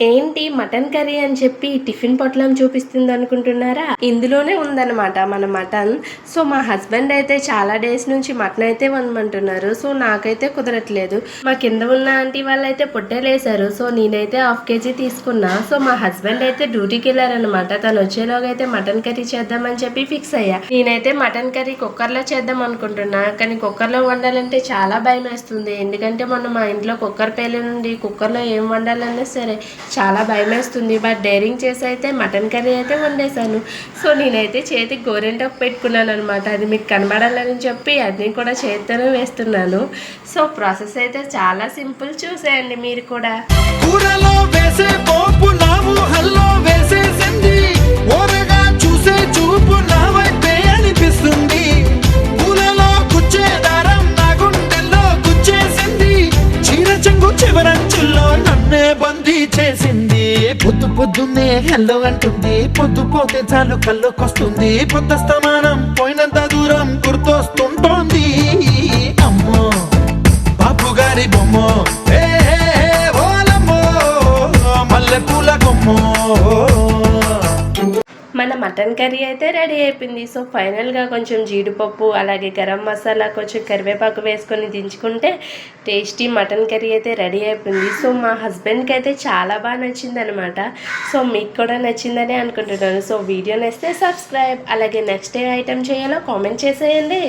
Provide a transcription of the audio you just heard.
ఏంటి mutton curry అని చెప్పి టిఫిన్ పొట్లం చూపిస్తుంది అనుకుంటున్నారా? ఇందులోనే ఉందన్నమాట మన మటన్. సో మా హస్బెండ్ అయితే చాలా డేస్ నుంచి మటన్ అయితే వండమంటున్నారు. సో నాకైతే కుదరట్లేదు. మా కింద ఉన్న ఆంటీ వాళ్ళైతే పొట్టేలేసారు సో నేనైతే హాఫ్ కేజీ తీసుకున్నా. సో మా హస్బెండ్ అయితే డ్యూటీకి వెళ్ళారనమాట తను వచ్చేలోగా అయితే మటన్ కర్రీ చేద్దామని చెప్పి ఫిక్స్ అయ్యా. నేనైతే మటన్ కర్రీ కుక్కర్లో చేద్దాం అనుకుంటున్నా. కానీ కుక్కర్లో వండాలంటే చాలా భయం వేస్తుంది ఎందుకంటే మొన్న మా ఇంట్లో కుక్కర్ పేలి నుండి కుక్కర్లో ఏం వండాలన్నా సరే చాలా భయం వేస్తుంది బట్ డైరింగ్ చేసి అయితే మటన్ కర్రీ అయితే వండేసాను సో నేనైతే చేతికి గోరెంటాకు పెట్టుకున్నాను అనమాట అది మీకు కనబడాలని చెప్పి అన్నీ కూడా చేతితోనే వేస్తున్నాను. సో ప్రాసెస్ అయితే చాలా సింపుల్ చూసేయండి మీరు కూడా. కూరలో వేసే పొద్దున్నే హెల్లో అంటుంది. పొద్దు పోతే చాలు కళ్ళొకొస్తుంది. పొద్దు స్థమానం పోయినంత దూరం గుర్తొస్తుంటోంది. అమ్మో బాపు గారి బొమ్మ. ఏ ఏ, ఓలమ్మో మల్లె పూల కొమ్మో. మన మటన్ కర్రీ అయితే రెడీ అయిపోయింది. సో ఫైనల్గా కొంచెం జీడిపప్పు అలాగే గరం మసాలా కొంచెం కరివేపాకు వేసుకొని దించుకుంటే టేస్టీ మటన్ కర్రీ అయితే రెడీ అయిపోయింది. సో మా హస్బెండ్కి అయితే చాలా బాగా నచ్చింది అనమాట సో మీకు కూడా నచ్చిందని అనుకుంటున్నాను. సో వీడియో నచ్చితే సబ్స్క్రైబ్ అలాగే నెక్స్ట్ ఏ ఐటెం చేయాలో కామెంట్ చేసేయండి.